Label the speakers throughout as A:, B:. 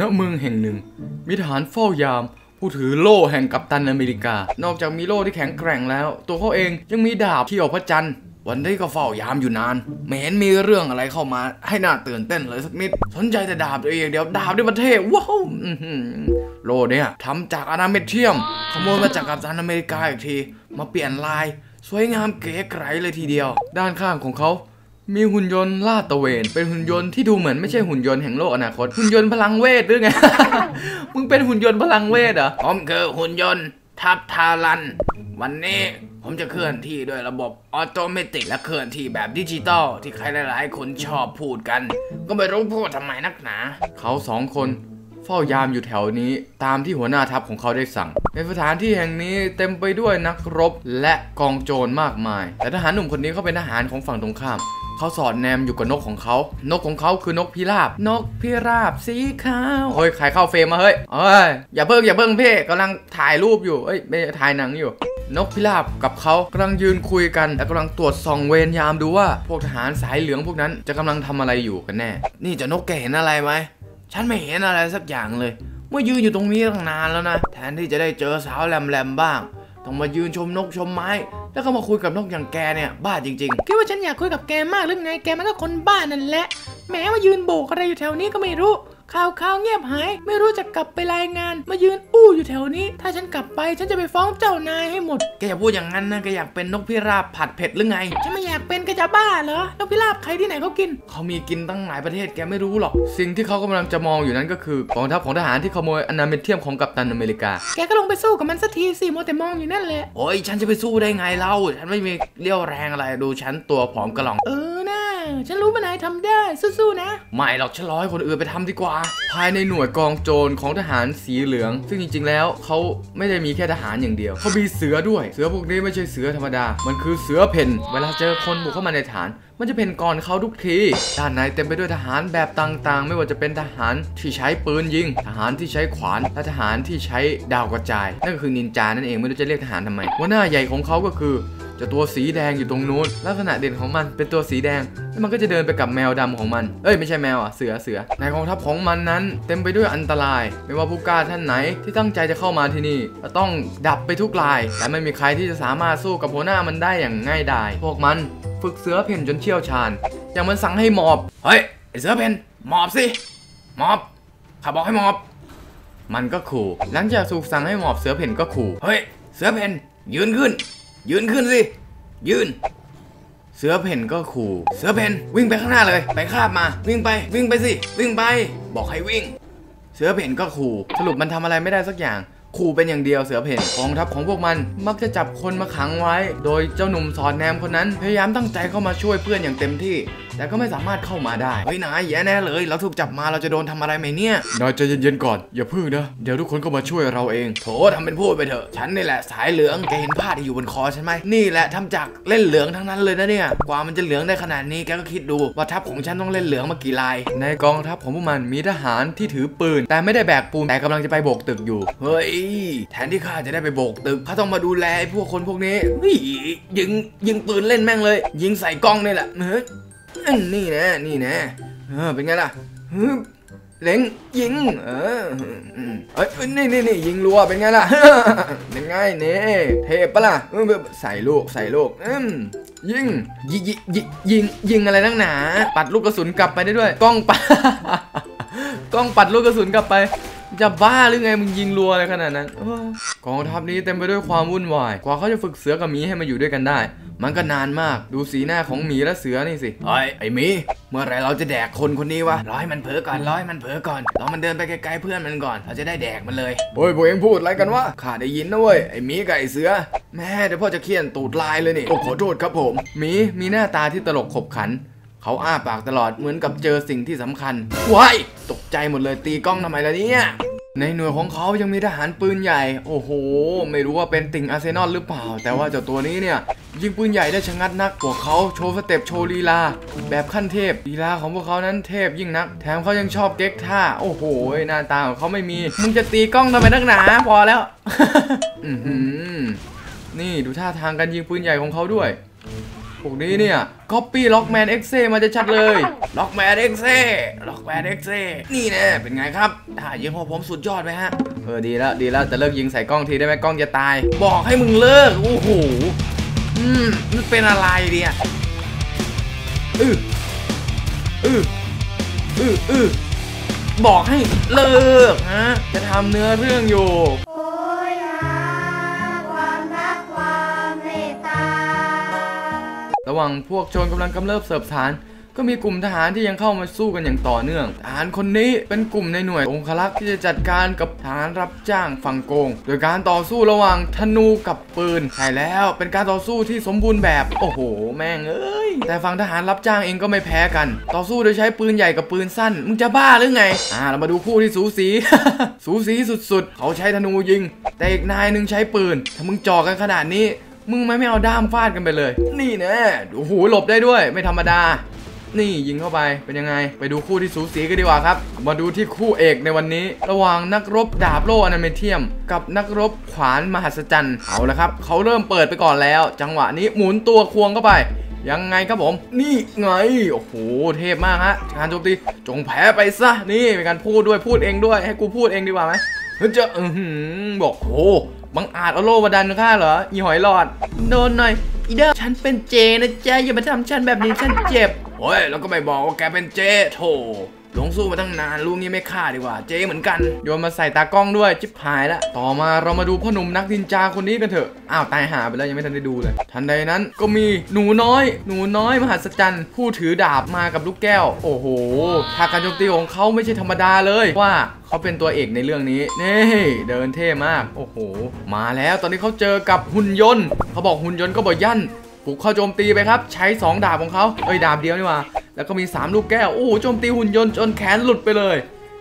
A: ณเมืองแห่งหนึ่ง มีทหารเฝ้ายาม ผู้ถือโล่แห่งกัปตันอเมริกา นอกจากมีโล่ที่แข็งแกร่งแล้ว ตัวเขาเองยังมีดาบที่ยวพระจันทร์วันนี้ก็เฝ้ายามอยู่นานไม่เห็นมีเรื่องอะไรเข้ามาให้น่าตื่นเต้นเลยสักนิด สนใจแต่ดาบตัวเองเดี๋ยวดาบด้วยประเทศว้าวโล่เนี่ยทำจากอนาเมเทียม ขโมยมาจากกัปตันอเมริกาอีกที มาเปลี่ยนลาย สวยงามเก๋ไก๋เลยทีเดียว ด้านข้างของเขามีหุ่นยนต์ลาดตระเวน เป็นหุ่นยนต์ที่ดูเหมือนไม่ใช่หุ่นยนต์แห่งโลกอนาคต หุ่นยนต์พลังเวทหรือไง มึงเป็นหุ่นยนต์พลังเวทเหรอ ผมคือหุ่นยนต์ทับทารัน วันนี้ผมจะเคลื่อนที่ด้วยระบบออโตเมติกและเคลื่อนที่แบบดิจิตอลที่ใครหลายๆ คนชอบพูดกัน ก็ไม่รู้พูดทำไมนักหนา เขาสองคน เฝ้ายามอยู่แถวนี้ ตามที่หัวหน้าทัพของเขาได้สั่ง ในสถานที่แห่งนี้เต็มไปด้วยนักรบและกองโจรมากมาย แต่ทหารหนุ่มคนนี้เขาเป็นทหารของฝั่งตรงข้ามเขาสอดแนมอยู่กับนกของเขา นกของเขาคือนกพิราบ นกพิราบสีขาวเฮ้ย ใครเข้าเฟรมมาเฮ้ยเอ้ย อย่าเพิ่งอย่าเพิ่งเพ่กำลังถ่ายรูปอยู่ เอ้ย ไม่ถ่ายหนังอยู่ นกพิราบกับเขากำลังยืนคุยกัน และกำลังตรวจส่องเวรยามดูว่า พวกทหารสายเหลืองพวกนั้นจะกำลังทำอะไรอยู่กันแน่ นี่จะนกแกเห็นอะไรไหม ฉันไม่เห็นอะไรสักอย่างเลย เมื่อยืนอยู่ตรงนี้ตั้งนานแล้วนะ แทนที่จะได้เจอสาวแหลมๆบ้าง ต้องมายืนชมนกชมไม้ แล้วก็มาคุยกับนกอย่างแกเนี่ยบ้าจริง
B: คิดว่าฉันอยากคุยกับแกมากหรือไง แกมันก็คนบ้านั่นแหละ แม้ว่ายืนโบกอะไรอยู่แถวนี้ก็ไม่รู้ ข่าวข่าวเงียบหาย ไม่รู้จะกลับไปรายงาน มายืนอู้อยู่แถวนี้ ถ้าฉันกลับไปฉันจะไปฟ้องเจ้านายให้หมด
A: ๆแกอย่าพูดอย่างนั้นนะแกอยากเป็นนกพิราบผัดเผ็ดหรือไง
B: ฉันไม่อยากเป็นแกจะบ้าเหรอนกพิราบใครที่ไหนเขากิน
A: เขามีกินตั้งหลายประเทศแกไม่รู้หรอก สิ่งที่เขากำลังจะมองอยู่นั้นก็คือกองทัพของทหารที่ขโมยอนาเมเทียมของกัปตันอเมริกา
B: แกก็ลงไปสู้กับมันสักทีสิมัวแต่มองอยู่นั่นแหละ
A: โอ้ยฉันจะไปสู้ได้ไงเล่า ฉันไม่มีเรี่ยวแรงอะไรดูฉันตัวผอมกระหล่อง
B: เออนะ ฉันรู้ว่านายทำได้สู้ๆนะ
A: ไม่หรอกฉันรอให้คนอื่นไปทำดีกว่า ภายในหน่วยกองโจรของทหารสีเหลือง ซึ่งจริง ๆ แล้วเขาไม่ได้มีแค่ทหารอย่างเดียวเขามีเสือด้วย เสือพวกนี้ไม่ใช่เสือธรรมดา มันคือเสือเพ่นเวลาเจอคนบุกเข้ามาในฐานมันจะเพนก่อนเขาทุกที ด้านในเต็มไปด้วยทหารแบบต่างๆ ไม่ว่าจะเป็นทหารที่ใช้ปืนยิง ทหารที่ใช้ขวาน และทหารที่ใช้ดาวกระจาย นั่นก็คือนินจานั่นเอง ไม่รู้จะเรียกทหารทำไมหัวหน้าใหญ่ของเขาก็คือ จะตัวสีแดงอยู่ตรงนู้นลักษณะเด่นของมันเป็นตัวสีแดง แล้วมันก็จะเดินไปกับแมวดำของมัน เอ้ยไม่ใช่แมวอะเสือเสือในกองทัพของมันนั้น เต็มไปด้วยอันตราย ไม่ว่าผู้กล้าท่านไหนที่ตั้งใจจะเข้ามาที่นี่ก็ต้องดับไปทุกรายและไม่มีใครที่จะสามารถสู้กับหัวหน้ามันได้อย่างง่ายดายพวกมันฝึกเสือเพ่นจนเชี่ยวชาญ อย่างมันสั่งให้หมอบเฮ้ยไอเสือเพ่นหมอบสิหมอบข้าบอกให้หมอบ มันก็ขู่หลังจากถูกสั่งให้หมอบเสือเพ่นก็ขู่เฮ้ยเสือเพ่นยืนขึ้น ยืนขึ้นสิ ยืน เสือเพ่นก็ขู่ เสือเพ่นวิ่งไปข้างหน้าเลย ไปคาบมา วิ่งไป วิ่งไปสิ วิ่งไป บอกให้วิ่ง เสือเพ่นก็ขู่ สรุปมันทำอะไรไม่ได้สักอย่าง ขู่เป็นอย่างเดียวเสือเพ่นกองทัพของพวกมันมักจะจับคนมาขังไว้ โดยเจ้าหนุ่มสอดแนมคนนั้น พยายามตั้งใจเข้ามาช่วยเพื่อนอย่างเต็มที่ แต่ก็ไม่สามารถเข้ามาได้เฮ้ยนายแย่แน่เลย เราถูกจับมาเราจะโดนทำอะไรไหมเนี่ยนายใจเย็นๆก่อนอย่าพึ่งนะเดี๋ยวทุกคนก็มาช่วยเราเองโถทำเป็นพูดไปเถอะฉันนี่แหละสายเหลืองแกเห็นผ้าที่อยู่บนคอฉันไหมนี่แหละทำจากเล่นเหลืองทั้งนั้นเลยนะเนี่ยกว่ามันจะเหลืองได้ขนาดนี้แกก็คิดดูว่าทัพของฉันต้องเล่นเหลืองมากี่ลาย ในกองทัพของพวกมันมีทหารที่ถือปืน แต่ไม่ได้แบกปูนแต่กำลังจะไปโบกตึกอยู่เฮ้ยแทนที่ข้าจะได้ไปโบกตึกข้าต้องมาดูแลไอ้พวกคนพวกนี้เฮ้ยยิงยิงปืนเล่นแม่งเลย ยิงใส่กล้องนี่แหละเฮ้ยนี่นะนี่นะเออเป็นไงล่ะฮึบเล็งยิง เออเอ้ยนี่นี่นี่ยิงรัวเป็นไงล่ะเป็นไงเนี่เทปะล่ะใส่ลูกใส่ลูกอืมยิงยิงยิงยิงยิงยิงอะไรนักหนา ปัดลูกกระสุนกลับไปได้ด้วย กล้องปัดกล้องปัดลูกกระสุนกลับไป จะบ้าหรือไงมึงยิงรัวอะไรขนาดนั้นเออกองทัพนี้เต็มไปด้วยความวุ่นวาย กว่าเขาจะฝึกเสือกับหมีให้มาอยู่ด้วยกันได้ มันก็นานมาก ดูสีหน้าของหมีและเสือนี่สิ ไอ้ไอ้หมี เมื่อไหรเราจะแดกคนคนนี้วะ ร้อยมันเผลอก่อน ร้อยมันเผลอก่อน เรามันเดินไปไกลๆเพื่อนมันก่อน เราจะได้แดกมันเลย โอ้ยพวกเองพูดอะไรกันวะ ข้าได้ยินนะเว้ย ไอ้หมีกับไอ้เสือ แม่เดี๋ยวพ่อจะเคี่ยนตูดลายเลยนี่ โอ้ขอโทษครับผม หมีมีหน้าตาที่ตลกขบขันเขาอ้าปากตลอดเหมือนกับเจอสิ่งที่สำคัญว้ายตกใจหมดเลยตีกล้องทำไมล่ะเนี่ย ในหน่วยของเขายังมีทหารปืนใหญ่ โอ้โห ไม่รู้ว่าเป็นติ่งอาร์เซนอลหรือเปล่า แต่ว่าเจ้าตัวนี้เนี่ยยิงปืนใหญ่ได้ชะงัดนักพวกเขาโชว์สเต็ปโชว์ลีลา แบบขั้นเทพลีลาของพวกเขานั้นเทพยิ่งนัก แถมเขายังชอบเก๊กท่า โอ้โหหน้าตาของเขาไม่มี มึงจะตีกล้องทำไมนักหนาพอแล้วนี่ดูท่าทางการยิงปืนใหญ่ของเขาด้วย วกนี้เนี่ยก๊อปปี้ล็อกแมนเอ็กเซมาจะชัดเลยล็อกแมนเอ็กเซล็อกแมนเอ็กเซนี่แน่เป็นไงครับถ้ายิงของผมสุดยอดไหมฮะเออดีแล้วดีแล้วแต่เลิกยิงใส่กล้องทีได้ไหมกล้องจะตาย บอกให้มึงเลิกโอ้โหอืมมันเป็นอะไรเนี่ยอืออืออืออือบอกให้เลิกฮะจะทำเนื้อเรื่องอยู่
C: ระ
A: หว่างพวกโจรกำลังกำเริบเสิร์ฟฐาน ก็มีกลุ่มทหารที่ยังเข้ามาสู้กันอย่างต่อเนื่อง ทหารคนนี้เป็นกลุ่มในหน่วยองครักษ์ที่จะจัดการกับทหารรับจ้างฝั่งโกง โดยการต่อสู้ระหว่างธนูกับปืน ใช่แล้วเป็นการต่อสู้ที่สมบูรณ์แบบ โอ้โห แม่งเอ้ย แต่ฝั่งทหารรับจ้างเองก็ไม่แพ้กัน ต่อสู้โดยใช้ปืนใหญ่กับปืนสั้น มึงจะบ้าหรือไง อ่า เรามาดูคู่ที่สูสี สูสีสุดๆ เขาใช้ธนูยิง แต่อีกนายหนึ่งใช้ปืน ถ้ามึงจ่อกันขนาดนี้ มึงไม่ไม่เอาด้ามฟาดกันไปเลย นี่แน่โอ้โหหลบได้ด้วย ไม่ธรรมดา นี่ยิงเข้าไปเป็นยังไง ไปดูคู่ที่สูสีกันดีกว่าครับ มาดูที่คู่เอกในวันนี้ ระหว่างนักรบดาบโลอนาเมเทียม กับนักรบขวานมหัศจรรย์เอาละครับเขาเริ่มเปิดไปก่อนแล้ว จังหวะนี้หมุนตัวควงเข้าไปยังไงครับผม นี่ไง โอ้โห เทพมากฮะ การโจมตี จงแพ้ไปซะ นี่เป็นการพูดด้วย พูดเองด้วย ให้กูพูดเองดีกว่าไหมเฮ้ยจะบอกโอ้ บังอาจเอาโล่มาดันข้าเหรออีหอยหลอด
B: โดนหน่อย อีเดอร์ฉันเป็นเจนะจ๊ะอย่ามาทำฉันแบบนี้ฉันเจ็บ
A: เฮ้ยแล้วก็ไม่บอกว่าแกเป็นเจ๊โถหลงสู้มาตั้งนานลูกนี้ไม่ฆ่าดีกว่า เจ๊เหมือนกัน โยนมาใส่ตากล้องด้วย จิบหายละ ต่อมาเรามาดูพ่อหนุ่มนักดินจาคนนี้กันเถอะ อ้าว ตายหาไปแล้ว ยังไม่ทันได้ดูเลย ทันใดนั้นก็มีหนูน้อย หนูน้อยมหัศจรรย์ ผู้ถือดาบมากับลูกแก้ว โอ้โหท่าการโจมตีของเขาไม่ใช่ธรรมดาเลยว่าเขาเป็นตัวเอกในเรื่องนี้ นี่ เดินเท่มาก โอ้โห มาแล้วตอนนี้เขาเจอกับหุ่นยนต์ เขาบอกหุ่นยนต์ก็บอกยั่น บุกเข้าโจมตีไปครับ ใช้ 2 ดาบของเขาเอ้ยดาบเดียวนี่หว่าแล้วก็มี 3 ลูกแก้ว โอ้โหโจมตีหุ่นยนต์จนแขนหลุดไปเลย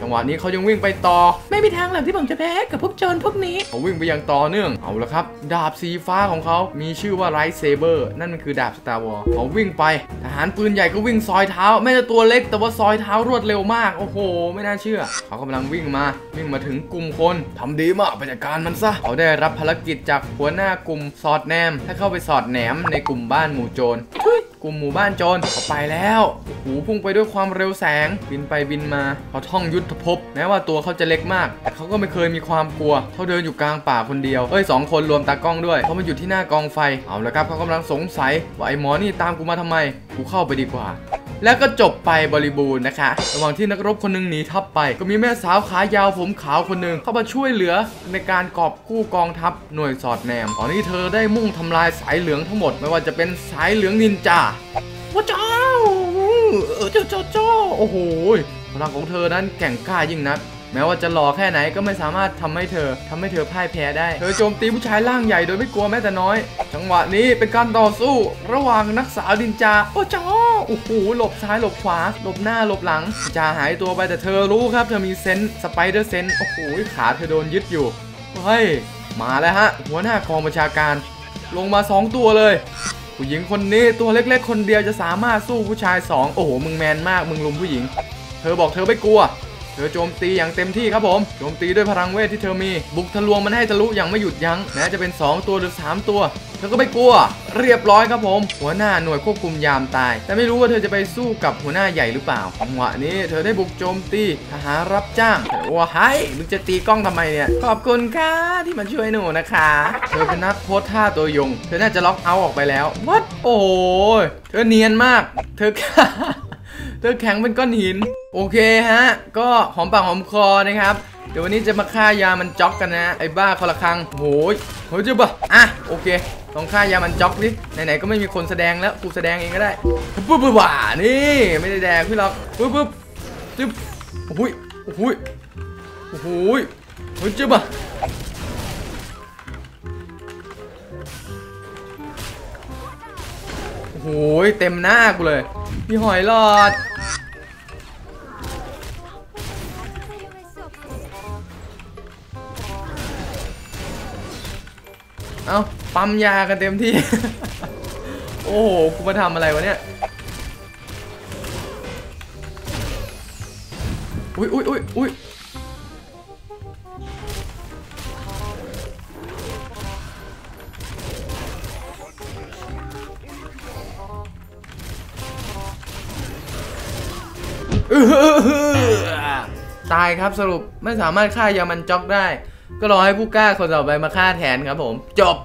A: จังหวะนี้เขายังวิ่งไปต่อ
B: ไม่มีทางหรอกที่ผมจะแพ้กับพวกโจรพวกนี้
A: เขาวิ่งไปอย่างต่อเนื่องเอาละครับ ดาบสีฟ้าของเขา มีชื่อว่าไรเซเบอร์นั่นมันคือดาบสตาร์วอลเขาวิ่งไปทหารปืนใหญ่ก็วิ่งซอยเท้าแม้จะตัวเล็กแต่ว่าซอยเท้ารวดเร็วมากโอ้โห ไม่น่าเชื่อ เขากำลังวิ่งมาวิ่งมาถึงกลุ่มคนทำดีมากไปจัดการมันซะเขาได้รับภารกิจจากหัวหน้ากลุ่มสอดแนม ถ้าเข้าไปสอดแหนมในกลุ่มบ้านหมู่โจรทุย กลุ่มหมู่บ้านโจรเขาไปแล้วโอ้โหพุ่งไปด้วยความเร็วแสงบินไปบินมาเขาท่องยุทธภพแม้ว่าตัวเขาจะเล็กมาก แต่เขาก็ไม่เคยมีความกลัวเขาเดินอยู่กลางป่าคนเดียวเอ้ยสองคนรวมตากล้องด้วยเขามาอยู่ที่หน้ากองไฟเอาละครับเขากำลังสงสัยว่าไอ้หมอนี่ตามกูมาทำไมกูเข้าไปดีกว่า แล้วก็จบไปบริบูรณ์นะคะ ระหว่างที่นักรบคนหนึ่งหนีทัพไป ก็มีแม่สาวขายาวผมขาวคนหนึ่งเข้ามาช่วยเหลือในการกอบกู้กองทัพหน่วยสอดแนม ตอนนี้เธอได้มุ่งทำลายสายเหลืองทั้งหมด ไม่ว่าจะเป็นสายเหลืองนินจา
B: ว่าเจ้าเออเจ้าเจ้าเจ้า
A: โอ้โหพลังของเธอนั้นแก่งกล้ายิ่งนัก แม้ว่าจะหล่อแค่ไหนก็ไม่สามารถทำให้เธอทำให้เธอพ่ายแพ้ได้ เธอโจมตีผู้ชายร่างใหญ่โดยไม่กลัวแม้แต่น้อย จังหวะนี้เป็นการต่อสู้ ระหว่างนักสาวดินจา โอ้จ้าโอ้โหหลบซ้ายหลบขวา หลบหน้าหลบหลังจาหายตัวไปแต่เธอรู้ครับ เธอมีเซนส์สไปเดอร์เซนส์โอ้โหขาเธอโดนยึดอยู่เฮ้ยมาแล้วฮะ หัวหน้ากองบัญชาการ ลงมา 2 ตัวเลยผู้หญิงคนนี้ตัวเล็กๆ คนเดียวจะสามารถสู้ผู้ชาย 2 โอ้โห มึงแมนมาก มึงลุมผู้หญิง เธอบอกเธอไม่กลัว เธอโจมตีอย่างเต็มที่ครับผมโจมตีด้วยพลังเวทที่เธอมี บุกทะลวงมันให้ทะลุอย่างไม่หยุดยัง้งแม้จะเป็น 2 ตัวหรือ 3 ตัวเธอก็ไม่กลัว เรียบร้อยครับผม หัวหน้าหน่วยควบคุมยามตาย แต่ไม่รู้ว่าเธอจะไปสู้กับหัวหน้าใหญ่หรือเปล่าจังหวะนี้เธอได้บุกโจมตีทหารรับจ้างแต่ว่าไฮมึงจะตีกล้องทำไมเนี่ย ขอบคุณค่ะที่มาช่วยหนูนะคะ เธอเป็นนักโพสท่าตัวยง เธอน่าจะล็อกเอาออกไปแล้ววัดโอ้ยเธอเนียนมาก เธอ เธอแข็งเป็นก้อนหิน โอเคฮะ ก็หอมปากหอมคอนะครับ เดี๋ยววันนี้จะมาฆ่ายามันจ็อกกันนะ ไอ้บ้าคนละครังโหยโหยจะบ่ะอะ โอเคลองฆ่ายามันจ็อกดิไหนๆก็ไม่มีคนแสดงแล้วกูแสดงเองก็ได้ปุ๊บปุ๊บว่ะนี่ไม่ได้แดงพี่หรอกปุ๊บปุ๊บจึ๊บโอ้โหยโอ้โหยโอ้โหยโอ้ยจะบ่ะโอ้ยเต็มหน้ากูเลยพี่หอยหลอด เอาปั๊มยากันเต็มที่ โอ้โหคุณมาทำอะไรวะเนี่ย อุ้ยอุ้ยอุ้ยอุ้ยตายครับสรุปไม่สามารถฆ่ายามันจ็อกได้ ก็รอให้ผู้กล้าคนต่อไปมาฆ่าแทนครับผม จบ